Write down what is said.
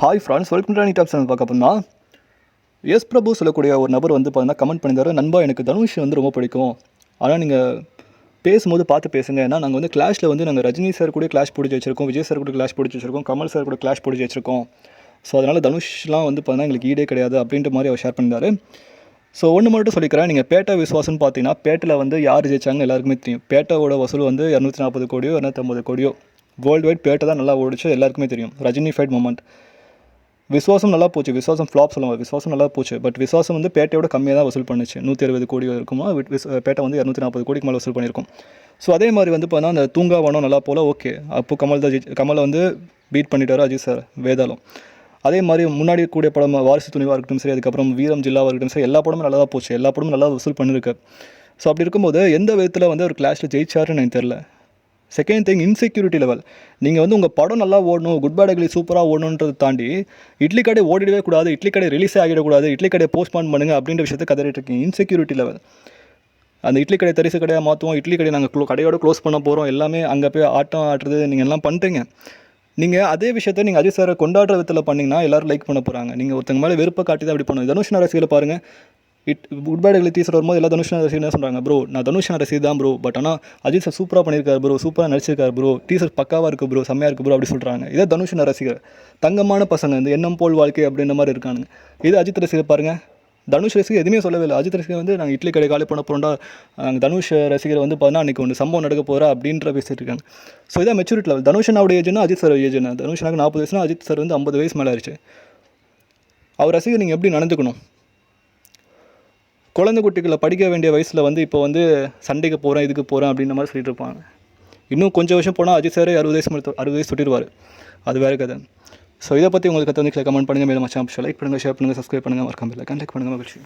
Hi friends welcome to top channel பார்க்க போனா S பிரபு சொல்லக்கூடிய ஒரு நபர் வந்து பார்த்தீங்கன்னா கமெண்ட் பண்ணியிருந்தாரு. நண்பா எனக்கு தனுஷ் வந்து ரொம்ப பிடிக்கும். ஆனால் நீங்கள் பேசும்போது பார்த்து பேசுங்க. ஏன்னா நாங்கள் வந்து கிளாஷில் வந்து நாங்கள் ரஜினி சார் கூட கிளாஷ் பிடிச்சி வச்சிருக்கோம். விஜய் சார் கூட கிளாஷ் பிடிச்சி வச்சிருக்கோம். கமல் சார் கூட கிளாஷ் பிடிச்சி வச்சிருக்கோம். ஸோ அதனால் தனுஷ்லாம் வந்து பார்த்தீங்கன்னா எங்களுக்கு ஈடே கிடையாது அப்படின்ற மாதிரி அவர் ஷேர் பண்ணியிருந்தாரு. ஸோ ஒன்று மட்டும் சொல்லிக்கிறேன். நீங்கள் பேட்டா விசுவாசம்னு பார்த்தீங்கன்னா பேட்டில் வந்து யார் ஜெயிச்சாங்க எல்லாருக்குமே தெரியும். பேட்டாவோட வசூல் வந்து இரநூத்தி நாற்பது கோடியோ இரநூத்தம்பது கோடியோ. வேர்ல்டு வைட் பேட்டை தான் நல்லா ஓடிச்சு. எல்லாருக்குமே தெரியும். ரஜினி ஃபைட் மூமெண்ட் விசுவாசம் நல்லா போச்சு. விசுவாசம் ஃப்ளாப் சொல்லுவாங்க விசுவாசம் நல்லா போச்சு. பட் விசுவாசம் வந்து பேட்டையோட கம்மியாக தான் வசூல் பண்ணுச்சு. நூற்றி அறுபது கோடி இருக்குமா? விஸ் பேட்டை வந்து இரநூத்தி நாற்பது கோடிக்கு மேலே வசூல் பண்ணியிருக்கும். ஸோ அதே மாதிரி வந்து பார்த்தா அந்த தூங்காவனம் நல்லா போல ஓகே அப்போ கமல் தான் கமலை வந்து பீட் பண்ணிட்டாரு அஜித் சார் வேதாளம். அதே மாதிரி முன்னாடி கூடிய படம் வாரிசு துணிவாக இருக்கட்டும் சரி அதுக்கப்புறம் வீரம் ஜில்லாவாக இருக்கட்டும் சரி எல்லா படமும் நல்லா தான் போச்சு. எல்லா படமும் நல்லா வசூல் பண்ணியிருக்கு. ஸோ அப்படி இருக்கும்போது எந்த விதத்தில் வந்து ஒரு கிளாஷில் ஜெயிச்சாருன்னு எனக்கு தெரில செகண்ட் திங் இன்செக்யூரிட்டி லெவல் நீங்கள் வந்து உங்கள் படம் நல்லா ஓடணும் குட் பேட் அக்லி சூப்பராக ஓடணுன்றதை தாண்டி இட்லி கடை ஓடிடவே கூடாது இட்லி கடை ரிலீஸே ஆகிடக்கூடாது இட்லி கடையை போஸ்ட்பான் பண்ணுங்க அப்படின்ற விஷயத்தை கதறிட்டு இருக்கீங்க. இன்செக்யூரிட்டி லெவல் அந்த இட்லி கடை தரிசு கடையாக மாற்றுவோம் இட்லி கடை நாங்கள் க்ளோ கடையோட க்ளோஸ் பண்ண போகிறோம் எல்லாமே அங்கே போய் ஆட்டம் ஆடுறது நீங்கள் எல்லாம் பண்ணுறீங்க நீங்கள் அதே விஷயத்த நீங்கள் அஜித் சாரை கொண்டாடுற விதத்தில் பண்ணிங்கன்னா எல்லோரும் லைக் பண்ண போகிறாங்க நீங்கள் ஒருத்தங்க மேலே வெறுப்பை காட்டி தான் அப்படி பண்ணுவோம் தனுஷ் ரசிகளை பாருங்கள் it good bad ugly teaser வரும்போது எல்லா தனுஷ் ரசிகர் என்ன சொல்கிறாங்க ப்ரோ நான் தனுஷ் ரசிகர் தான் ப்ரோ பட் ஆனால் அஜித் சார் சூப்பராக பண்ணியிருக்காரு ப்ரோ சூப்பராக நடிச்சிருக்காரு ப்ரோ டீசர் பக்காவாக இருக்குது ப்ரோ செம்மையாக இருக்குது ப்ரோ அப்படி சொல்கிறாங்க இதே தனுஷ் ரசிகர் தங்கமான பசங்க இந்த எண்ணம் போல் வாழ்க்கை அப்படின்ற மாதிரி இருக்கானுங்க. இது அஜித் ரசிகர் பாருங்கள் தனுஷ் ரசிகர் எதுவுமே சொல்லவே இல்லை. அஜித் ரசிகர் வந்து நாங்கள் இட்லி கடை காலி பண்ண போகிறோம்டா நாங்கள் தனுஷ் ரசிகர் வந்து பார்த்தீங்கன்னா அன்றைக்கி ஒன்று சம்பவம் நடக்க போகிறா அப்படின்ற பேசிட்டு இருக்காங்க. ஸோ இதான் மெச்சூரிட்டி லெவல் தனுஷனோட ஏஜ்னா அஜித் சார் ஏஜ் என்ன? தனுஷனாக்கு நாற்பது வயசுனா அஜித் சார் வந்து ஐம்பது வயசு மேலே ஆயிடுச்சு. அவர் ரசிகர் நீங்கள் எப்படி நடந்துக்கணும்? குழந்தை குட்டிகளை படிக்க வேண்டிய வயசில் வந்து இப்போ வந்து சண்டைக்கு போகிறேன் இதுக்கு போகிறேன் அப்படின்ற மாதிரி சொல்லிட்டு இருப்பாங்க. இன்னும் கொஞ்சம் வருஷம் போனால் அஜித் சாரே அறுபது வயசு அறுபது வயசு சுட்டிடுவார் அது வேறு கதை. ஸோ இதை பற்றி உங்களுக்கு கற்று வந்து கமெண்ட் பண்ணுங்கள் மேலும் மச்சான் லைக் பண்ணுங்கள் ஷேர் பண்ணுங்கள் சப்ஸ்கிரைப் பண்ணுங்கள் மறக்காம லைக் பண்ணுங்கள் மகிழ்ச்சி.